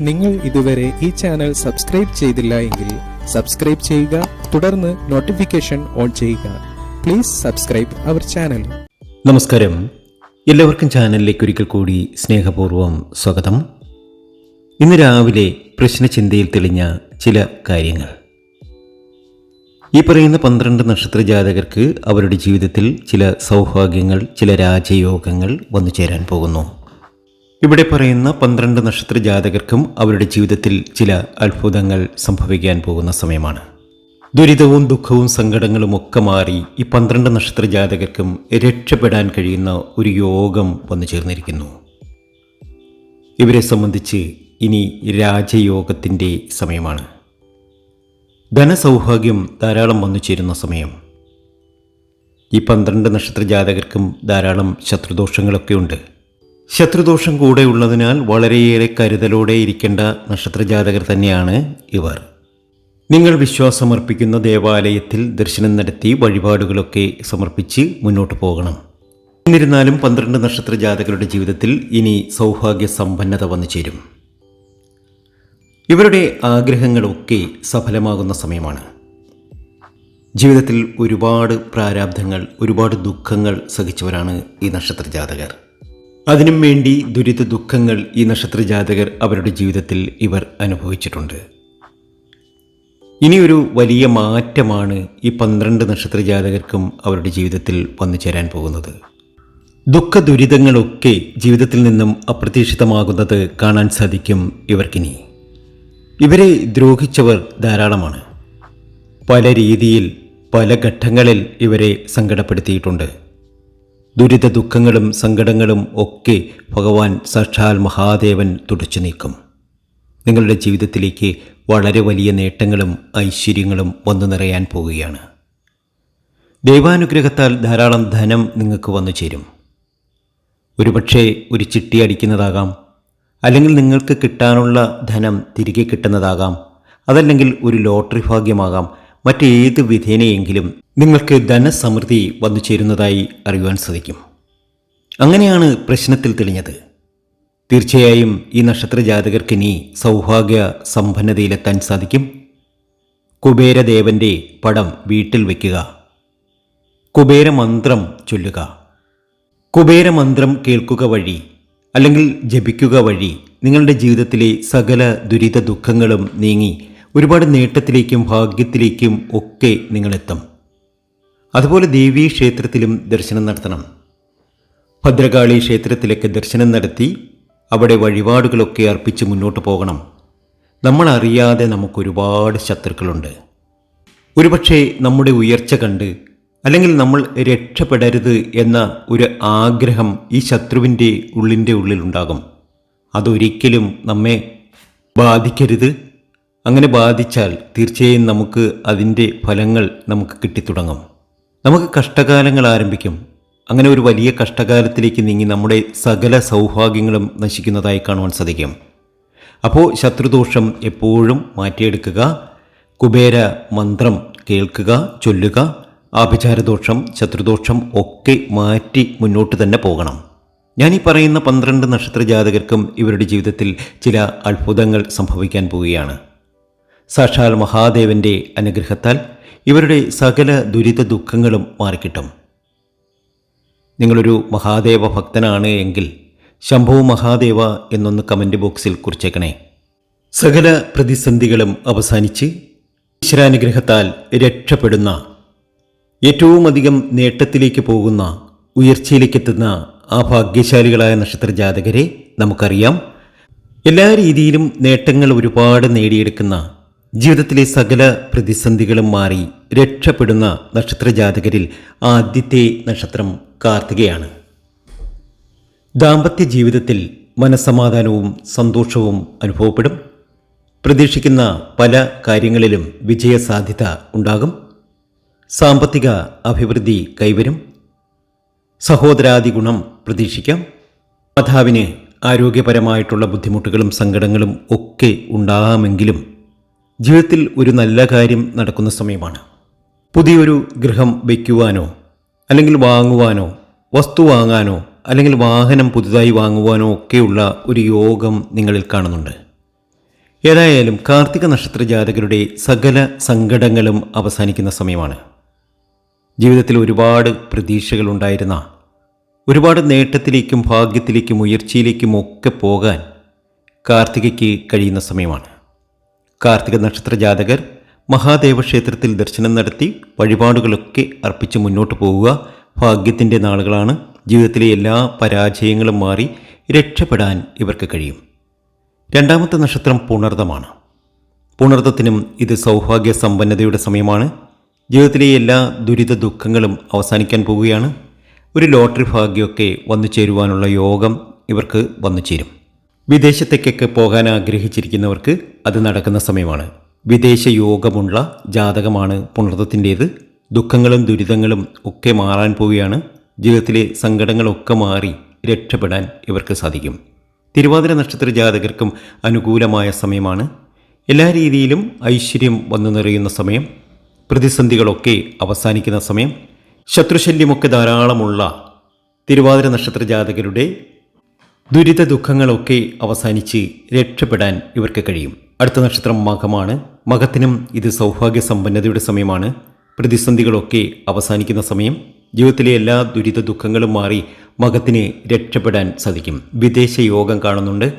നിങ്ങൾ ഇതുവരെ ഈ ചാനൽ സബ്സ്ക്രൈബ് ചെയ്തില്ല എങ്കിൽ സബ്സ്ക്രൈബ് ചെയ്യുക തുടർന്ന് നോട്ടിഫിക്കേഷൻ ഓൺ ചെയ്യുക. പ്ലീസ് സബ്സ്ക്രൈബ് അവർ ചാനൽ നമസ്കാരം. എല്ലാവർക്കും ചാനലിലേക്ക് ഒരിക്കൽ കൂടി സ്നേഹപൂർവം സ്വാഗതം. ഇന്ന് രാവിലെ പ്രശ്നചിന്തയിൽ തെളിഞ്ഞ ചില കാര്യങ്ങൾ. ഈ പറയുന്ന പന്ത്രണ്ട് നക്ഷത്ര ജാതകർക്ക് അവരുടെ ജീവിതത്തിൽ ചില സൗഭാഗ്യങ്ങൾ ചില രാജയോഗങ്ങൾ വന്നു ചേരാൻ പോകുന്നു. ഇവിടെ പറയുന്ന പന്ത്രണ്ട് നക്ഷത്ര ജാതകർക്കും അവരുടെ ജീവിതത്തിൽ ചില അത്ഭുതങ്ങൾ സംഭവിക്കാൻ പോകുന്ന സമയമാണ്. ദുരിതവും ദുഃഖവും സങ്കടങ്ങളും ഒക്കെ മാറി ഈ പന്ത്രണ്ട് നക്ഷത്ര ജാതകർക്കും രക്ഷപ്പെടാൻ കഴിയുന്ന ഒരു യോഗം വന്നു ചേർന്നിരിക്കുന്നു. ഇവരെ സംബന്ധിച്ച് ഇനി രാജയോഗത്തിന്റെ സമയമാണ്. ധനസൗഭാഗ്യം ധാരാളം വന്നു ചേരുന്ന സമയം. ഈ പന്ത്രണ്ട് നക്ഷത്ര ജാതകർക്കും ധാരാളം ശത്രുദോഷങ്ങളൊക്കെ ഉണ്ട്. ശത്രുദോഷം കൂടെ ഉള്ളതിനാൽ വളരെയേറെ കരുതലോടെ ഇരിക്കേണ്ട നക്ഷത്ര ജാതകർ തന്നെയാണ് ഇവർ. നിങ്ങൾ വിശ്വാസമർപ്പിക്കുന്ന ദേവാലയത്തിൽ ദർശനം നടത്തി വഴിപാടുകളൊക്കെ സമർപ്പിച്ച് മുന്നോട്ട് പോകണം. എന്നിരുന്നാലും പന്ത്രണ്ട് നക്ഷത്ര ജാതകരുടെ ജീവിതത്തിൽ ഇനി സൗഭാഗ്യ സമ്പന്നത വന്നു ചേരും. ഇവരുടെ ആഗ്രഹങ്ങളൊക്കെ സഫലമാകുന്ന സമയമാണ്. ജീവിതത്തിൽ ഒരുപാട് പ്രാരാബ്ധങ്ങൾ ഒരുപാട് ദുഃഖങ്ങൾ സഹിച്ചവരാണ് ഈ നക്ഷത്ര ജാതകർ അതിനും വേണ്ടി ദുരിത ദുഃഖങ്ങൾ ഈ നക്ഷത്ര ജാതകർ അവരുടെ ജീവിതത്തിൽ ഇവർ അനുഭവിച്ചിട്ടുണ്ട്. ഇനിയൊരു വലിയ മാറ്റമാണ് ഈ പന്ത്രണ്ട് നക്ഷത്ര ജാതകർക്കും അവരുടെ ജീവിതത്തിൽ വന്നു ചേരാൻ പോകുന്നത്. ദുഃഖ ദുരിതങ്ങളൊക്കെ ജീവിതത്തിൽ നിന്നും അപ്രതീക്ഷിതമാകുന്നത് കാണാൻ സാധിക്കും ഇവർക്കിനി. ഇവരെ ദ്രോഹിച്ചവർ ധാരാളമാണ്. പല രീതിയിൽ പല ഘട്ടങ്ങളിൽ ഇവരെ സങ്കടപ്പെടുത്തിയിട്ടുണ്ട്. ദുരിത ദുഃഖങ്ങളും സങ്കടങ്ങളും ഒക്കെ ഭഗവാൻ സാക്ഷാൽ മഹാദേവൻ തുടച്ചു നീക്കും. നിങ്ങളുടെ ജീവിതത്തിലേക്ക് വളരെ വലിയ നേട്ടങ്ങളും ഐശ്വര്യങ്ങളും വന്നു നിറയാൻ പോവുകയാണ്. ദൈവാനുഗ്രഹത്താൽ ധാരാളം ധനം നിങ്ങൾക്ക് വന്നു ചേരും. ഒരുപക്ഷെ ഒരു ചിട്ടി അടിക്കുന്നതാകാം അല്ലെങ്കിൽ നിങ്ങൾക്ക് കിട്ടാനുള്ള ധനം തിരികെ കിട്ടുന്നതാകാം. അതല്ലെങ്കിൽ ഒരു ലോട്ടറി ഭാഗ്യമാകാം. മറ്റേത് വിധേനയെങ്കിലും നിങ്ങൾക്ക് ധനസമൃദ്ധി വന്നു ചേരുന്നതായി അറിയുവാൻ സാധിക്കും. അങ്ങനെയാണ് പ്രശ്നത്തിൽ തെളിഞ്ഞത്. തീർച്ചയായും ഈ നക്ഷത്ര ജാതകർക്ക് ഇനി സൗഭാഗ്യ സമ്പന്നതയിലെത്താൻ സാധിക്കും. കുബേരദേവന്റെ പടം വീട്ടിൽ വയ്ക്കുക കുബേരമന്ത്രം ചൊല്ലുക. കുബേരമന്ത്രം കേൾക്കുക വഴി അല്ലെങ്കിൽ ജപിക്കുക വഴി നിങ്ങളുടെ ജീവിതത്തിലെ സകല ദുരിത ദുഃഖങ്ങളും നീങ്ങി ഒരുപാട് നേട്ടത്തിലേക്കും ഭാഗ്യത്തിലേക്കും ഒക്കെ നിങ്ങളെത്തും. അതുപോലെ ദേവീ ക്ഷേത്രത്തിലും ദർശനം നടത്തണം. ഭദ്രകാളി ക്ഷേത്രത്തിലൊക്കെ ദർശനം നടത്തി അവിടെ വഴിപാടുകളൊക്കെ അർപ്പിച്ച് മുന്നോട്ട് പോകണം. നമ്മൾ അറിയാതെ നമുക്കൊരുപാട് ശത്രുക്കളുണ്ട്. ഒരുപക്ഷെ നമ്മുടെ ഉയർച്ച കണ്ട് അല്ലെങ്കിൽ നമ്മൾ രക്ഷപ്പെടരുത് എന്ന ഒരു ആഗ്രഹം ഈ ശത്രുവിന്റെ ഉള്ളിന്റെ ഉള്ളിലുണ്ടാകും. അതൊരിക്കലും നമ്മെ ബാധിക്കരുത്. അങ്ങനെ ബാധിച്ചാൽ തീർച്ചയായും നമുക്ക് അതിന്റെ ഫലങ്ങൾ നമുക്ക് കിട്ടിത്തുടങ്ങും. നമുക്ക് കഷ്ടകാലങ്ങൾ ആരംഭിക്കും. അങ്ങനെ ഒരു വലിയ കഷ്ടകാലത്തിലേക്ക് നീങ്ങി നമ്മുടെ സകല സൗഭാഗ്യങ്ങളും നശിക്കുന്നതായി കാണുവാൻ സാധിക്കും. അപ്പോൾ ശത്രുദോഷം എപ്പോഴും മാറ്റിയെടുക്കുക കുബേര മന്ത്രം കേൾക്കുക ചൊല്ലുക ആഭിചാരദോഷം ശത്രുദോഷം ഒക്കെ മാറ്റി മുന്നോട്ട് തന്നെ പോകണം. ഈ പറയുന്ന പന്ത്രണ്ട് നക്ഷത്ര ജാതകർക്കും ഇവരുടെ ജീവിതത്തിൽ ചില അത്ഭുതങ്ങൾ സംഭവിക്കാൻ പോവുകയാണ്. സാക്ഷാൽ മഹാദേവന്റെ അനുഗ്രഹത്താൽ ഇവരുടെ സകല ദുരിത ദുഃഖങ്ങളും മാറിക്കിട്ടും. നിങ്ങളൊരു മഹാദേവ ഭക്തനാണ് എങ്കിൽ ശംഭു മഹാദേവ എന്നൊന്ന് കമന്റ് ബോക്സിൽ കുറിച്ചേക്കണേ. സകല പ്രതിസന്ധികളും അവസാനിച്ച് ഈശ്വരാനുഗ്രഹത്താൽ രക്ഷപ്പെടുന്ന ഏറ്റവും അധികം നേട്ടത്തിലേക്ക് പോകുന്ന ഉയർച്ചയിലേക്കെത്തുന്ന ആ ഭാഗ്യശാലികളായ നക്ഷത്ര ജാതകരെ നമുക്കറിയാം. എല്ലാ രീതിയിലും നേട്ടങ്ങൾ ഒരുപാട് നേടിയെടുക്കുന്ന ജീവിതത്തിലെ സകല പ്രതിസന്ധികളും മാറി രക്ഷപ്പെടുന്ന നക്ഷത്ര ജാതകരിൽ ആദ്യത്തെ നക്ഷത്രം കാർത്തികയാണ്. ദാമ്പത്യ ജീവിതത്തിൽ മനസ്സമാധാനവും സന്തോഷവും അനുഭവപ്പെടും. പ്രതീക്ഷിക്കുന്ന പല കാര്യങ്ങളിലും വിജയസാധ്യത ഉണ്ടാകും. സാമ്പത്തിക അഭിവൃദ്ധി കൈവരും. സഹോദരാദി ഗുണം പ്രതീക്ഷിക്കാം. മാതാവിന് ആരോഗ്യപരമായിട്ടുള്ള ബുദ്ധിമുട്ടുകളും സങ്കടങ്ങളും ഒക്കെ ഉണ്ടാകാമെങ്കിലും ജീവിതത്തിൽ ഒരു നല്ല കാര്യം നടക്കുന്ന സമയമാണ്. പുതിയൊരു ഗൃഹം വയ്ക്കുവാനോ അല്ലെങ്കിൽ വാങ്ങുവാനോ വസ്തു വാങ്ങാനോ അല്ലെങ്കിൽ വാഹനം പുതുതായി വാങ്ങുവാനോ ഒക്കെയുള്ള ഒരു യോഗം നിങ്ങളിൽ കാണുന്നുണ്ട്. ഏതായാലും കാർത്തിക നക്ഷത്ര ജാതകരുടെ സകല സങ്കടങ്ങളും അവസാനിക്കുന്ന സമയമാണ്. ജീവിതത്തിൽ ഒരുപാട് പ്രതീക്ഷകളുണ്ടായിരുന്ന ഒരുപാട് നേട്ടത്തിലേക്കും ഭാഗ്യത്തിലേക്കും ഉയർച്ചയിലേക്കും ഒക്കെ പോകാൻ കാർത്തികയ്ക്ക് കഴിയുന്ന സമയമാണ്. കാർത്തിക നക്ഷത്ര ജാതകർ മഹാദേവ ക്ഷേത്രത്തിൽ ദർശനം നടത്തി വഴിപാടുകളൊക്കെ അർപ്പിച്ച് മുന്നോട്ട് പോവുക. ഭാഗ്യത്തിന്റെ നാളുകളാണ്. ജീവിതത്തിലെ എല്ലാ പരാജയങ്ങളും മാറി രക്ഷപ്പെടാൻ ഇവർക്ക് കഴിയും. രണ്ടാമത്തെ നക്ഷത്രം പുണർദമാണ്. പുണർദത്തിനും ഇത് സൗഭാഗ്യ സമ്പന്നതയുടെ സമയമാണ്. ജീവിതത്തിലെ എല്ലാ ദുരിത ദുഃഖങ്ങളും അവസാനിക്കാൻ പോവുകയാണ്. ഒരു ലോട്ടറി ഭാഗ്യമൊക്കെ വന്നു ചേരുവാനുള്ള യോഗം ഇവർക്ക് വന്നു ചേരും. വിദേശത്തേക്കൊക്കെ പോകാൻ ആഗ്രഹിച്ചിരിക്കുന്നവർക്ക് അത് നടക്കുന്ന സമയമാണ്. വിദേശ യോഗമുള്ള ജാതകമാണ് പുണർത്തത്തിന്റേത്. ദുഃഖങ്ങളും ദുരിതങ്ങളും ഒക്കെ മാറാൻ പോവുകയാണ്. ജീവിതത്തിലെ സങ്കടങ്ങളൊക്കെ മാറി രക്ഷപ്പെടാൻ ഇവർക്ക് സാധിക്കും. തിരുവാതിര നക്ഷത്ര ജാതകർക്കും അനുകൂലമായ സമയമാണ്. എല്ലാ രീതിയിലും ഐശ്വര്യം വന്നു നിറയുന്ന സമയം. പ്രതിസന്ധികളൊക്കെ അവസാനിക്കുന്ന സമയം ശത്രുശല്യമൊക്കെ ധാരാളമുള്ള തിരുവാതിര നക്ഷത്ര ജാതകരുടെ ദുരിത ദുഃഖങ്ങളൊക്കെ അവസാനിച്ച് രക്ഷപ്പെടാൻ ഇവർക്ക് കഴിയും. അടുത്ത നക്ഷത്രം മകമാണ്. മകത്തിനും ഇത് സൗഭാഗ്യ സമ്പന്നതയുടെ സമയമാണ്. പ്രതിസന്ധികളൊക്കെ അവസാനിക്കുന്ന സമയം ജീവിതത്തിലെ എല്ലാ ദുരിത ദുഃഖങ്ങളും മാറി മകത്തിന് രക്ഷപ്പെടാൻ സാധിക്കും. വിദേശ യോഗം കാണുന്നുണ്ട്.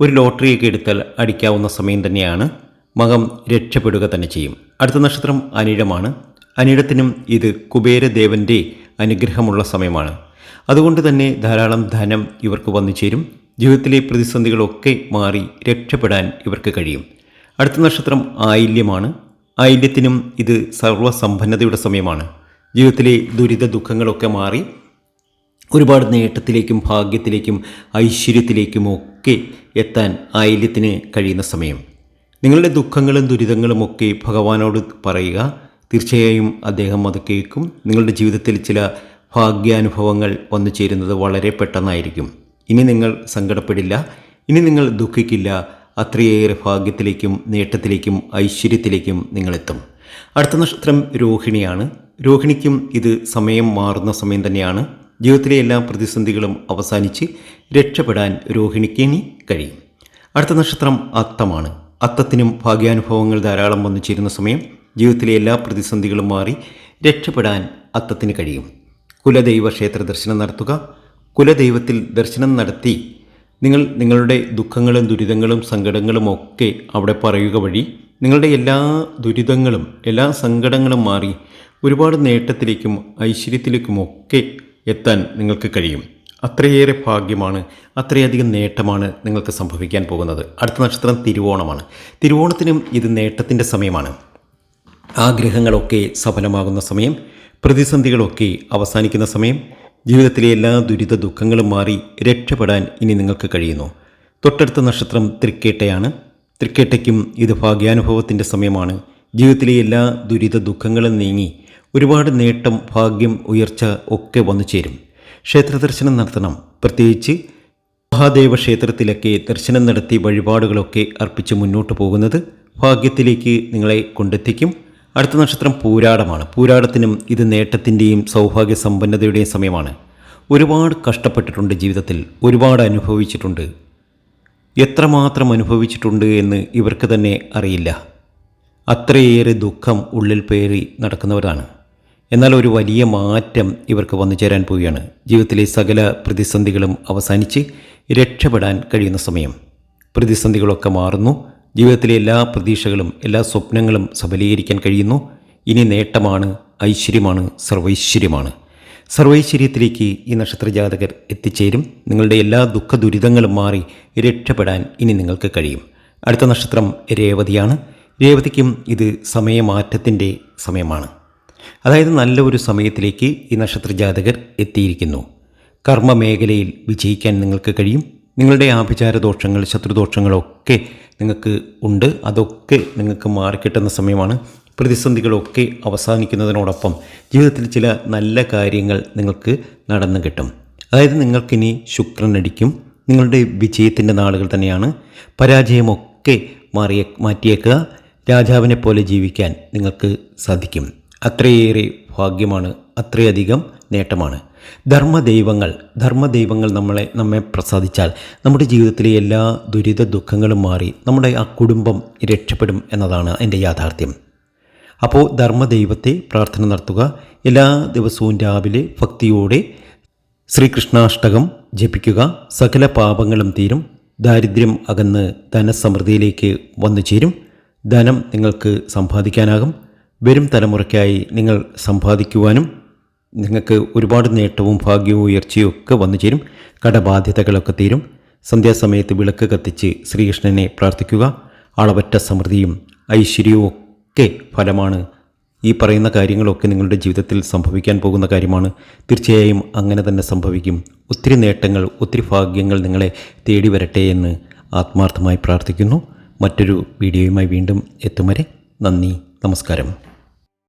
ഒരു ലോട്ടറിയൊക്കെ എടുത്താൽ അടിക്കാവുന്ന സമയം തന്നെയാണ്. മകം രക്ഷപ്പെടുക തന്നെ ചെയ്യും. അടുത്ത നക്ഷത്രം അനിഴമാണ്. അനിഴത്തിനും ഇത് കുബേരദേവന്റെ അനുഗ്രഹമുള്ള സമയമാണ്. അതുകൊണ്ട് തന്നെ ധാരാളം ധനം ഇവർക്ക് വന്നു ചേരും. ജീവിതത്തിലെ പ്രതിസന്ധികളൊക്കെ മാറി രക്ഷപ്പെടാൻ ഇവർക്ക് കഴിയും. അടുത്ത നക്ഷത്രം ആയില്യമാണ്. ആയില്യത്തിനും ഇത് സർവസമ്പന്നതയുടെ സമയമാണ്. ജീവിതത്തിലെ ദുരിത ദുഃഖങ്ങളൊക്കെ മാറി ഒരുപാട് നേട്ടത്തിലേക്കും ഭാഗ്യത്തിലേക്കും ഐശ്വര്യത്തിലേക്കും ഒക്കെ എത്താൻ ആയില്യത്തിന് കഴിയുന്ന സമയം. നിങ്ങളുടെ ദുഃഖങ്ങളും ദുരിതങ്ങളും ഒക്കെ ഭഗവാനോട് പറയുക. തീർച്ചയായും അദ്ദേഹം അത് കേൾക്കും. നിങ്ങളുടെ ജീവിതത്തിൽ ചില ഭാഗ്യാനുഭവങ്ങൾ വന്നു ചേരുന്നത് വളരെ പെട്ടെന്നായിരിക്കും. ഇനി നിങ്ങൾ സങ്കടപ്പെടില്ല. ഇനി നിങ്ങൾ ദുഃഖിക്കില്ല. അത്രയേറെ ഭാഗ്യത്തിലേക്കും നേട്ടത്തിലേക്കും ഐശ്വര്യത്തിലേക്കും നിങ്ങളെത്തും. അടുത്ത നക്ഷത്രം രോഹിണിയാണ്. രോഹിണിക്കും ഇത് സമയം മാറുന്ന സമയം തന്നെയാണ്. ജീവിതത്തിലെ എല്ലാ പ്രതിസന്ധികളും അവസാനിച്ച് രക്ഷപ്പെടാൻ രോഹിണിക്ക് ഇനി കഴിയും. അടുത്ത നക്ഷത്രം അത്തമാണ്. അത്തത്തിനും ഭാഗ്യാനുഭവങ്ങൾ ധാരാളം വന്നു ചേരുന്ന സമയം ജീവിതത്തിലെ എല്ലാ പ്രതിസന്ധികളും മാറി രക്ഷപ്പെടാൻ അത്തത്തിന് കഴിയും. കുലദൈവ ക്ഷേത്ര ദർശനം നടത്തുക. കുലദൈവത്തിൽ ദർശനം നടത്തി നിങ്ങൾ നിങ്ങളുടെ ദുഃഖങ്ങളും ദുരിതങ്ങളും സങ്കടങ്ങളും ഒക്കെ അവിടെ പറയുക വഴി നിങ്ങളുടെ എല്ലാ ദുരിതങ്ങളും എല്ലാ സങ്കടങ്ങളും മാറി ഒരുപാട് നേട്ടത്തിലേക്കും ഐശ്വര്യത്തിലേക്കുമൊക്കെ എത്താൻ നിങ്ങൾക്ക് കഴിയും. അത്രയേറെ ഭാഗ്യമാണ് അത്രയധികം നേട്ടമാണ് നിങ്ങൾക്ക് സംഭവിക്കാൻ പോകുന്നത്. അടുത്ത നക്ഷത്രം തിരുവോണമാണ്. തിരുവോണത്തിനും ഇത് നേട്ടത്തിന്റെ സമയമാണ്. ആഗ്രഹങ്ങളൊക്കെ സഫലമാകുന്ന സമയം പ്രതിസന്ധികളൊക്കെ അവസാനിക്കുന്ന സമയം ജീവിതത്തിലെ എല്ലാ ദുരിത ദുഃഖങ്ങളും മാറി രക്ഷപ്പെടാൻ ഇനി നിങ്ങൾക്ക് കഴിയുന്നു. തൊട്ടടുത്ത നക്ഷത്രം തൃക്കേട്ടയാണ്. തൃക്കേട്ടയ്ക്കും ഇത് ഭാഗ്യാനുഭവത്തിന്റെ സമയമാണ്. ജീവിതത്തിലെ എല്ലാ ദുരിത ദുഃഖങ്ങളും നീങ്ങി ഒരുപാട് നേട്ടം ഭാഗ്യം ഉയർച്ച ഒക്കെ വന്നു ചേരും. ക്ഷേത്ര ദർശനം നടത്തണം. പ്രത്യേകിച്ച് മഹാദേവ ക്ഷേത്രത്തിലൊക്കെ ദർശനം നടത്തി വഴിപാടുകളൊക്കെ അർപ്പിച്ച് മുന്നോട്ട് പോകുന്നത് ഭാഗ്യത്തിലേക്ക് നിങ്ങളെ കൊണ്ടെത്തിക്കും. അടുത്ത നക്ഷത്രം പൂരാടമാണ്. പൂരാടത്തിനും ഇത് നേട്ടത്തിന്റെയും സൗഭാഗ്യ സമ്പന്നതയുടെയും സമയമാണ്. ഒരുപാട് കഷ്ടപ്പെട്ടിട്ടുണ്ട് ജീവിതത്തിൽ. ഒരുപാട് അനുഭവിച്ചിട്ടുണ്ട്. എത്രമാത്രം അനുഭവിച്ചിട്ടുണ്ട് എന്ന് ഇവർക്ക് തന്നെ അറിയില്ല. അത്രയേറെ ദുഃഖം ഉള്ളിൽ പേറി നടക്കുന്നവരാണ്. എന്നാൽ ഒരു വലിയ മാറ്റം ഇവർക്ക് വന്നു ചേരാൻ പോവുകയാണ്. ജീവിതത്തിലെ സകല പ്രതിസന്ധികളും അവസാനിച്ച് രക്ഷപ്പെടാൻ കഴിയുന്ന സമയം. പ്രതിസന്ധികളൊക്കെ മാറുന്നു. ജീവിതത്തിലെ എല്ലാ പ്രതീക്ഷകളും എല്ലാ സ്വപ്നങ്ങളും സബലീകരിക്കാൻ കഴിയുന്നു. ഇനി നേട്ടമാണ് ഐശ്വര്യമാണ് സർവൈശ്വര്യമാണ്. സർവൈശ്വര്യത്തിലേക്ക് ഈ നക്ഷത്ര ജാതകർ എത്തിച്ചേരും. നിങ്ങളുടെ എല്ലാ ദുഃഖ ദുരിതങ്ങളും മാറി രക്ഷപ്പെടാൻ ഇനി നിങ്ങൾക്ക് കഴിയും. അടുത്ത നക്ഷത്രം രേവതിയാണ്. രേവതിക്കും ഇത് സമയമാറ്റത്തിന്റെ സമയമാണ്. അതായത് നല്ല ഒരു സമയത്തിലേക്ക് ഈ നക്ഷത്ര ജാതകർ എത്തിയിരിക്കുന്നു. കർമ്മ മേഖലയിൽ വിജയിക്കാൻ നിങ്ങൾക്ക് കഴിയും. നിങ്ങളുടെ ആഭിചാര ദോഷങ്ങൾ ശത്രുദോഷങ്ങളൊക്കെ നിങ്ങൾക്ക് ഉണ്ട്. അതൊക്കെ നിങ്ങൾക്ക് മാറിക്കിട്ടുന്ന സമയമാണ്. പ്രതിസന്ധികളൊക്കെ അവസാനിക്കുന്നതിനോടൊപ്പം ജീവിതത്തിൽ ചില നല്ല കാര്യങ്ങൾ നിങ്ങൾക്ക് നടന്നു കിട്ടും. അതായത് നിങ്ങൾക്കിനി ശുക്രൻ അടിക്കും. നിങ്ങളുടെ വിജയത്തിന്റെ നാളുകൾ തന്നെയാണ്. പരാജയമൊക്കെ മാറിയ മാറ്റിയേക്കുക. രാജാവിനെ പോലെ ജീവിക്കാൻ നിങ്ങൾക്ക് സാധിക്കും. അത്രയേറെ ഭാഗ്യമാണ് അത്രയധികം നേട്ടമാണ്. ധർമ്മദൈവങ്ങൾ ധർമ്മദൈവങ്ങൾ നമ്മളെ നമ്മെ പ്രസാദിച്ചാൽ നമ്മുടെ ജീവിതത്തിലെ എല്ലാ ദുരിത ദുഃഖങ്ങളും മാറി നമ്മുടെ ആ കുടുംബം രക്ഷപ്പെടും എന്നതാണ് എന്റെ യാഥാർത്ഥ്യം. അപ്പോൾ ധർമ്മദൈവത്തെ പ്രാർത്ഥന നടത്തുക. എല്ലാ ദിവസവും രാവിലെ ഭക്തിയോടെ ശ്രീകൃഷ്ണാഷ്ടകം ജപിക്കുക. സകല പാപങ്ങളും തീരും. ദാരിദ്ര്യം അകന്ന് ധനസമൃദ്ധിയിലേക്ക് വന്നു ചേരും ധനം നിങ്ങൾക്ക് സമ്പാദിക്കാനാകും. വരും തലമുറയ്ക്കായി നിങ്ങൾ സമ്പാദിക്കുവാനും നിങ്ങൾക്ക് ഒരുപാട് നേട്ടവും ഭാഗ്യവും ഉയർച്ചയും ഒക്കെ വന്നു ചേരും. കടബാധ്യതകളൊക്കെ തീരും. സന്ധ്യാസമയത്ത് വിളക്ക് കത്തിച്ച് ശ്രീകൃഷ്ണനെ പ്രാർത്ഥിക്കുക. അളവറ്റ സമൃദ്ധിയും ഐശ്വര്യവും ഒക്കെ ഫലമാണ് ഈ പറയുന്ന കാര്യങ്ങളൊക്കെ നിങ്ങളുടെ ജീവിതത്തിൽ സംഭവിക്കാൻ പോകുന്ന കാര്യമാണ്. തീർച്ചയായും അങ്ങനെ തന്നെ സംഭവിക്കും. ഒത്തിരി നേട്ടങ്ങൾ ഒത്തിരി ഭാഗ്യങ്ങൾ നിങ്ങളെ തേടി വരട്ടെ എന്ന് ആത്മാർത്ഥമായി പ്രാർത്ഥിക്കുന്നു. മറ്റൊരു വീഡിയോയുമായി വീണ്ടും എത്തും വരെ നന്ദി നമസ്കാരം.